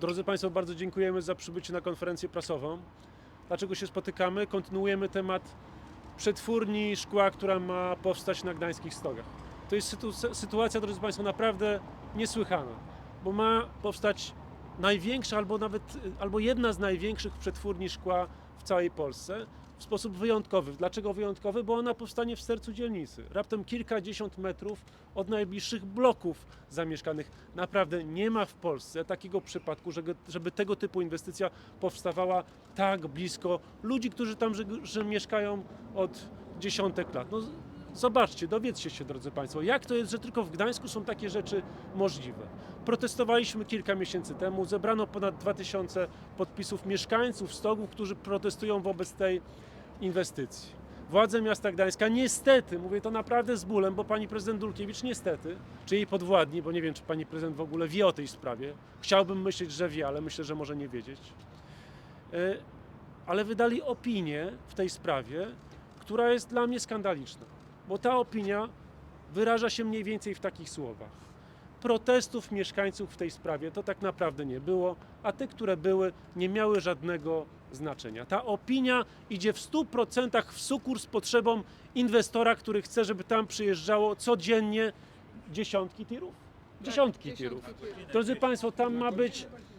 Drodzy Państwo, bardzo dziękujemy za przybycie na konferencję prasową. Dlaczego się spotykamy? Kontynuujemy temat przetwórni szkła, która ma powstać na gdańskich stogach. To jest sytu- sytuacja, drodzy Państwo, naprawdę niesłychana, bo ma powstać największa albo nawet albo jedna z największych przetwórni szkła w całej Polsce w sposób wyjątkowy. Dlaczego wyjątkowy? Bo ona powstanie w sercu dzielnicy, raptem kilkadziesiąt metrów od najbliższych bloków zamieszkanych. Naprawdę nie ma w Polsce takiego przypadku, żeby, tego typu inwestycja powstawała tak blisko ludzi, którzy tam że, że mieszkają od dziesiątek lat. No, zobaczcie, dowiedzcie się, drodzy Państwo, jak to jest, że tylko w Gdańsku są takie rzeczy możliwe. Protestowaliśmy kilka miesięcy temu, zebrano ponad 2000 podpisów mieszkańców Stogów, którzy protestują wobec tej inwestycji. Władze miasta Gdańska niestety, mówię to naprawdę z bólem, bo pani prezydent Dulkiewicz niestety, czy jej podwładni, bo nie wiem, czy pani prezydent w ogóle wie o tej sprawie, chciałbym myśleć, że wie, ale myślę, że może nie wiedzieć, E, ale wydali opinię w tej sprawie, która jest dla mnie skandaliczna, bo ta opinia wyraża się mniej więcej w takich słowach. Protestów mieszkańców w tej sprawie to tak naprawdę nie było, a te, które były, nie miały żadnego znaczenia. Ta opinia idzie w 100% w sukurs z potrzebą inwestora, który chce, żeby tam przyjeżdżało codziennie dziesiątki tirów. Dziesiątki tirów. Drodzy Państwo, tam ma być te-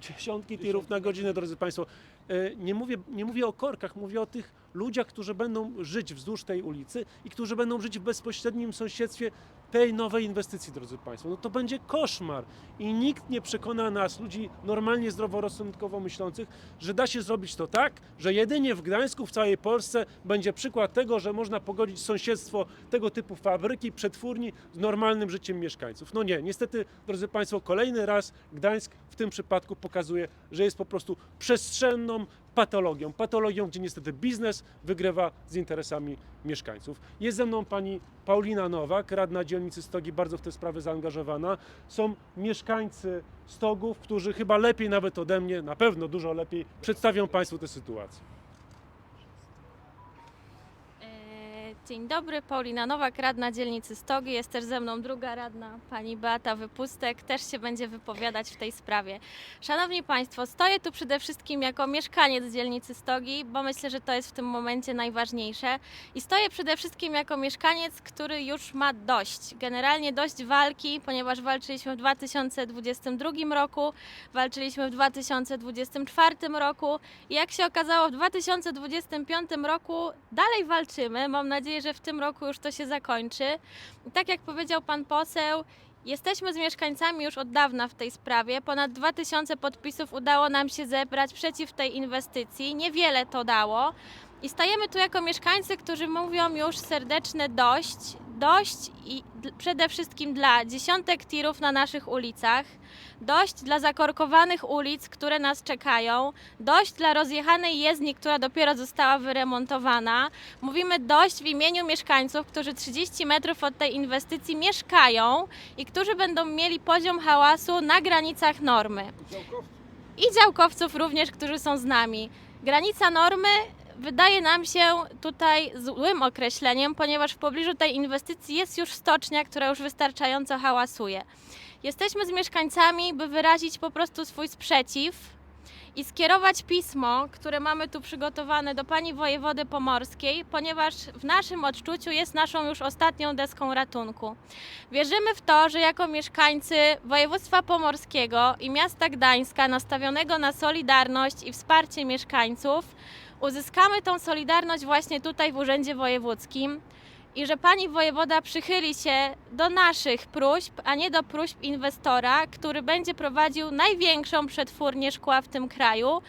dziesiątki tirów na godzinę, drodzy Państwo. E, Nie mówię, nie mówię o korkach, mówię o tych ludziach, którzy będą żyć wzdłuż tej ulicy i którzy będą żyć w bezpośrednim sąsiedztwie tej nowej inwestycji, drodzy Państwo. No to będzie koszmar i nikt nie przekona nas, ludzi normalnie zdroworozsądkowo myślących, że da się zrobić to tak, że jedynie w Gdańsku, w całej Polsce będzie przykład tego, że można pogodzić sąsiedztwo tego typu fabryki, przetwórni z normalnym życiem mieszkańców. No nie, niestety, drodzy Państwo, kolejny raz Gdańsk w tym przypadku pokazuje, że jest po prostu przestrzenną patologią. Patologią, gdzie niestety biznes wygrywa z interesami mieszkańców. Jest ze mną pani Paulina Nowak, radna dzielnicy Stogi, bardzo w tę sprawę zaangażowana. Są mieszkańcy Stogów, którzy chyba lepiej nawet ode mnie, na pewno dużo lepiej, przedstawią Państwu tę sytuację. Dzień dobry, Paulina Nowak, radna dzielnicy Stogi. Jest też ze mną druga radna, pani Beata Wypustek, też się będzie wypowiadać w tej sprawie. Szanowni Państwo, stoję tu przede wszystkim jako mieszkaniec dzielnicy Stogi, bo myślę, że to jest w tym momencie najważniejsze. I stoję przede wszystkim jako mieszkaniec, który już ma dość. Generalnie dość walki, ponieważ walczyliśmy w 2022 roku, walczyliśmy w 2024 roku i jak się okazało w 2025 roku dalej walczymy. Mam nadzieję, że w tym roku już to się zakończy. I tak jak powiedział pan poseł, Jesteśmy z mieszkańcami już od dawna w tej sprawie. Ponad 2000 podpisów udało nam się zebrać przeciw tej inwestycji. Niewiele to dało. I stajemy tu jako mieszkańcy, którzy mówią już serdeczne dość. Dość i przede wszystkim dla dziesiątek tirów na naszych ulicach, dość dla zakorkowanych ulic, które nas czekają, dość dla rozjechanej jezdni, która dopiero została wyremontowana. Mówimy dość w imieniu mieszkańców, którzy 30 metrów od tej inwestycji mieszkają i którzy będą mieli poziom hałasu na granicach normy. I działkowców również, którzy są z nami. Granica normy wydaje nam się tutaj złym określeniem, ponieważ w pobliżu tej inwestycji jest już stocznia, która już wystarczająco hałasuje. Jesteśmy z mieszkańcami, by wyrazić po prostu swój sprzeciw i skierować pismo, które mamy tu przygotowane do pani wojewody pomorskiej, ponieważ w naszym odczuciu jest naszą już ostatnią deską ratunku. Wierzymy w to, że jako mieszkańcy województwa pomorskiego i miasta Gdańska nastawionego na solidarność i wsparcie mieszkańców, uzyskamy tą solidarność właśnie tutaj w Urzędzie Wojewódzkim i że pani wojewoda przychyli się do naszych próśb, a nie do próśb inwestora, który będzie prowadził największą przetwórnię szkła w tym kraju.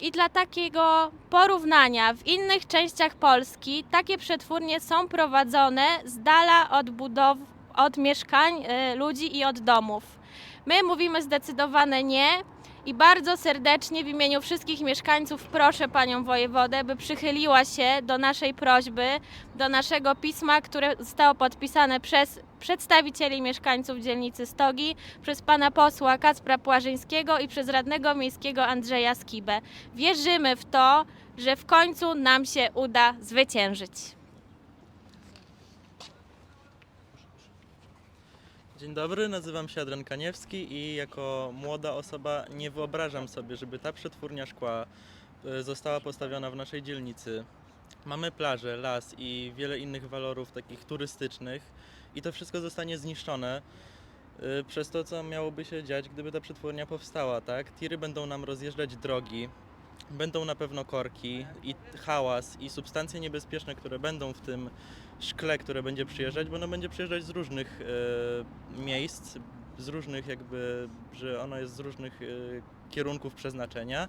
I dla takiego porównania w innych częściach Polski takie przetwórnie są prowadzone z dala od budow, od mieszkań y, ludzi i od domów. My mówimy zdecydowane nie i bardzo serdecznie w imieniu wszystkich mieszkańców proszę panią wojewodę, by przychyliła się do naszej prośby, do naszego pisma, które zostało podpisane przez przedstawicieli mieszkańców dzielnicy Stogi, przez pana posła Kacpra Płażyńskiego i przez radnego miejskiego Andrzeja Skibę. Wierzymy w to, że w końcu nam się uda zwyciężyć. Dzień dobry, nazywam się Adrian Kaniewski i jako młoda osoba nie wyobrażam sobie, żeby ta przetwórnia szkła e, została postawiona w naszej dzielnicy. Mamy plażę, las i wiele innych walorów takich turystycznych i to wszystko zostanie zniszczone e, przez to, co miałoby się dziać, gdyby ta przetwórnia powstała, tak? Tiry będą nam rozjeżdżać drogi, będą na pewno korki i hałas i substancje niebezpieczne, które będą w tym szkle, które będzie przyjeżdżać, bo ono będzie przyjeżdżać z różnych e, miejsc, z różnych jakby, że ono jest z różnych e, kierunków przeznaczenia.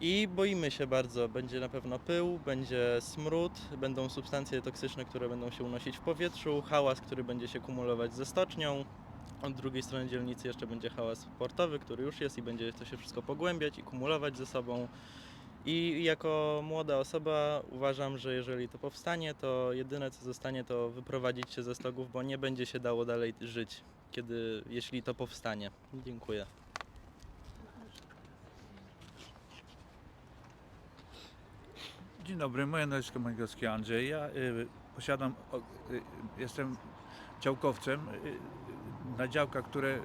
I boimy się bardzo, będzie na pewno pył, będzie smród, będą substancje toksyczne, które będą się unosić w powietrzu, hałas, który będzie się kumulować ze stocznią. Od drugiej strony dzielnicy jeszcze będzie hałas portowy, który już jest i będzie to się wszystko pogłębiać i kumulować ze sobą. I jako młoda osoba uważam, że jeżeli to powstanie, to jedyne co zostanie to wyprowadzić się ze stogów, bo nie będzie się dało dalej żyć, kiedy, jeśli to powstanie. Dziękuję. Dzień dobry, moje nazwisko Majgowski Andrzej. Ja y, posiadam, y, jestem działkowcem y, na działkach, które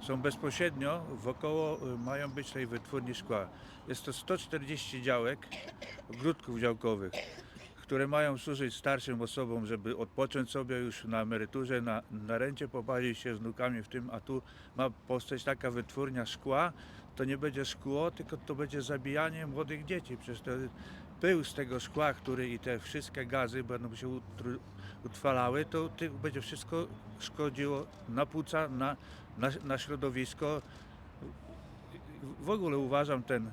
są bezpośrednio wokoło y, mają być tej wytwórni szkła. Jest to 140 działek, ogródków działkowych, które mają służyć starszym osobom, żeby odpocząć sobie już na emeryturze, na, na rencie, pobawić się z wnukami w tym, a tu ma powstać taka wytwórnia szkła, to nie będzie szkło, tylko to będzie zabijanie młodych dzieci. Przecież to pył z tego szkła, który i te wszystkie gazy będą się utrwalały, to będzie wszystko szkodziło na płuca, na, na, na środowisko. W ogóle uważam ten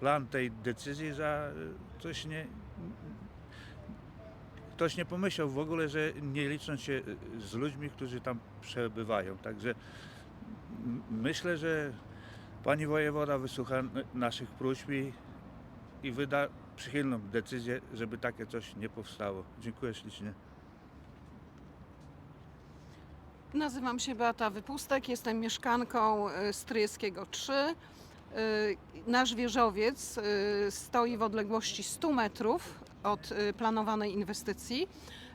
plan tej decyzji za y, coś nie. Ktoś nie pomyślał w ogóle, że nie licząc się y, z ludźmi, którzy tam przebywają. Także myślę, że pani wojewoda wysłucha naszych próśb i, i wyda przychylną decyzję, żeby takie coś nie powstało. Dziękuję ślicznie. Nazywam się Beata Wypustek, jestem mieszkanką y, Stryjskiego 3. Y, Nasz wieżowiec y, stoi w odległości 100 metrów od y, planowanej inwestycji.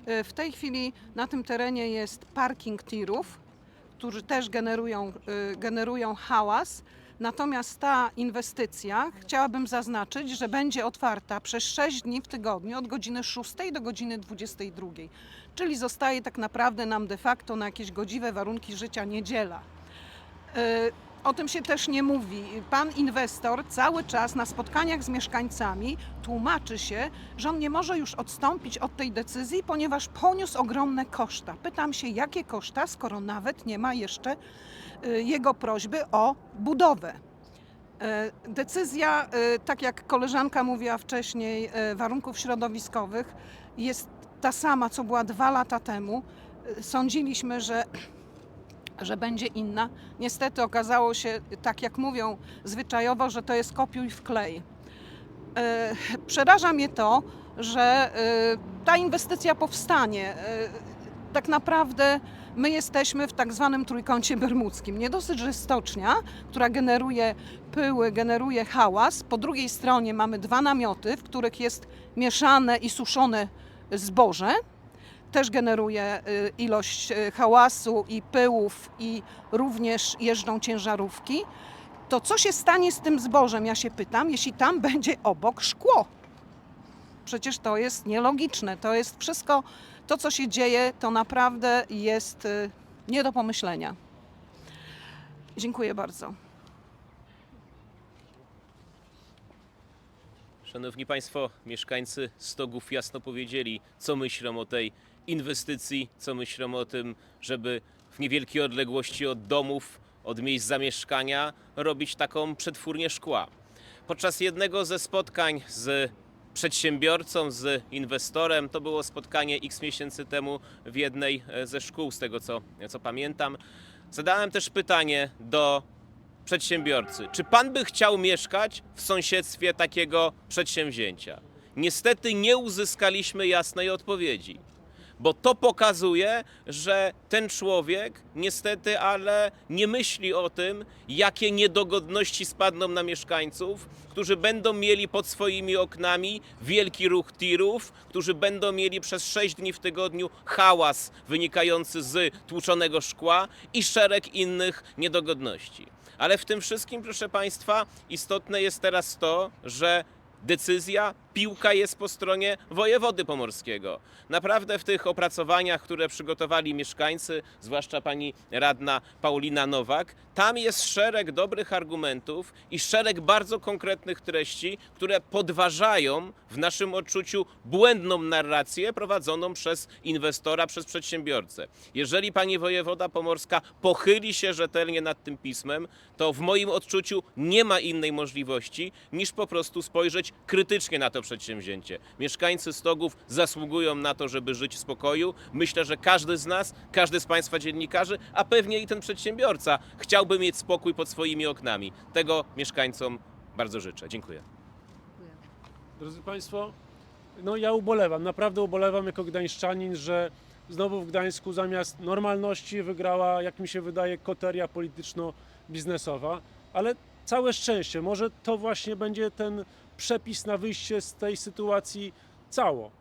Y, W tej chwili na tym terenie jest parking tirów, którzy też generują, y, generują hałas. Natomiast ta inwestycja, chciałabym zaznaczyć, że będzie otwarta przez 6 dni w tygodniu od godziny 6 do godziny 22 czyli zostaje tak naprawdę nam de facto na jakieś godziwe warunki życia niedziela. O tym się też nie mówi. Pan inwestor cały czas na spotkaniach z mieszkańcami tłumaczy się, że on nie może już odstąpić od tej decyzji, ponieważ poniósł ogromne koszta. Pytam się, jakie koszta, skoro nawet nie ma jeszcze e, jego prośby o budowę. E, Decyzja, e, tak jak koleżanka mówiła wcześniej, e, warunków środowiskowych jest ta sama, co była dwa lata temu. Sądziliśmy, że, że będzie inna. Niestety okazało się, tak jak mówią zwyczajowo, że to jest kopiuj wklej. E, Przeraża mnie to, że e, ta inwestycja powstanie. E, Tak naprawdę my jesteśmy w tak zwanym trójkącie bermudzkim. Nie dosyć, że stocznia, która generuje pyły, generuje hałas. Po drugiej stronie mamy dwa namioty, w których jest mieszane i suszone zboże. Też generuje y, ilość y, hałasu i pyłów i również jeżdżą ciężarówki. To co się stanie z tym zbożem, ja się pytam, jeśli tam będzie obok szkło? Przecież to jest nielogiczne. To jest wszystko, to co się dzieje, to naprawdę jest y, nie do pomyślenia. Dziękuję bardzo. Szanowni Państwo, mieszkańcy Stogów jasno powiedzieli, co myślą o tej inwestycji, co myślą o tym, żeby w niewielkiej odległości od domów, od miejsc zamieszkania robić taką przetwórnię szkła. Podczas jednego ze spotkań z przedsiębiorcą, z inwestorem, to było spotkanie x miesięcy temu w jednej e, ze szkół, z tego co, co pamiętam, zadałem też pytanie do przedsiębiorcy. Czy pan by chciał mieszkać w sąsiedztwie takiego przedsięwzięcia? Niestety nie uzyskaliśmy jasnej odpowiedzi. Bo to pokazuje, że ten człowiek niestety, ale nie myśli o tym, jakie niedogodności spadną na mieszkańców, którzy będą mieli pod swoimi oknami wielki ruch tirów, którzy będą mieli przez 6 dni w tygodniu hałas wynikający z tłuczonego szkła i szereg innych niedogodności. Ale w tym wszystkim, proszę Państwa, istotne jest teraz to, że decyzja, piłka jest po stronie wojewody pomorskiego. Naprawdę w tych opracowaniach, które przygotowali mieszkańcy, zwłaszcza pani radna Paulina Nowak, tam jest szereg dobrych argumentów i szereg bardzo konkretnych treści, które podważają w naszym odczuciu błędną narrację prowadzoną przez inwestora, przez przedsiębiorcę. Jeżeli pani wojewoda pomorska pochyli się rzetelnie nad tym pismem, to w moim odczuciu nie ma innej możliwości niż po prostu spojrzeć krytycznie na to przedsięwzięcie. Mieszkańcy Stogów zasługują na to, żeby żyć w spokoju. Myślę, że każdy z nas, każdy z Państwa dziennikarzy, a pewnie i ten przedsiębiorca chciałby mieć spokój pod swoimi oknami. Tego mieszkańcom bardzo życzę. Dziękuję. Drodzy Państwo, no ja ubolewam, naprawdę ubolewam jako gdańszczanin, że znowu w Gdańsku zamiast normalności wygrała, jak mi się wydaje, koteria polityczno-biznesowa, ale całe szczęście, może to właśnie będzie ten przepis na wyjście z tej sytuacji cało.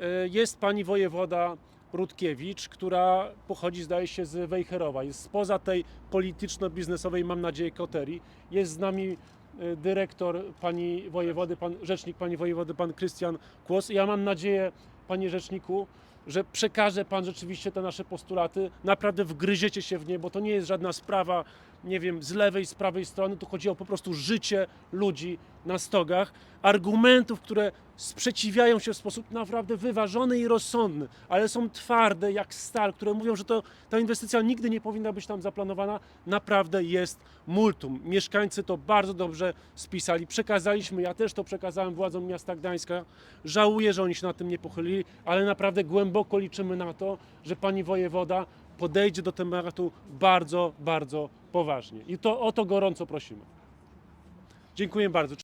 E, Jest pani wojewoda Rutkiewicz, która pochodzi, zdaje się, z Wejherowa. Jest spoza tej polityczno-biznesowej, mam nadzieję, koterii. Jest z nami e, dyrektor pani wojewody, pan, rzecznik pani wojewody, pan Krystian Kłos. Ja mam nadzieję, panie rzeczniku, że przekaże pan rzeczywiście te nasze postulaty, naprawdę wgryziecie się w nie, bo to nie jest żadna sprawa, nie wiem, z lewej, z prawej strony, tu chodzi o po prostu życie ludzi na stogach, argumentów, które sprzeciwiają się w sposób naprawdę wyważony i rozsądny, ale są twarde jak stal, które mówią, że to, ta inwestycja nigdy nie powinna być tam zaplanowana, naprawdę jest multum. Mieszkańcy to bardzo dobrze spisali, przekazaliśmy, ja też to przekazałem władzom miasta Gdańska, żałuję, że oni się na tym nie pochylili, ale naprawdę głęboko liczymy na to, że pani wojewoda podejdzie do tematu bardzo, bardzo poważnie. I to o to gorąco prosimy. Dziękuję bardzo.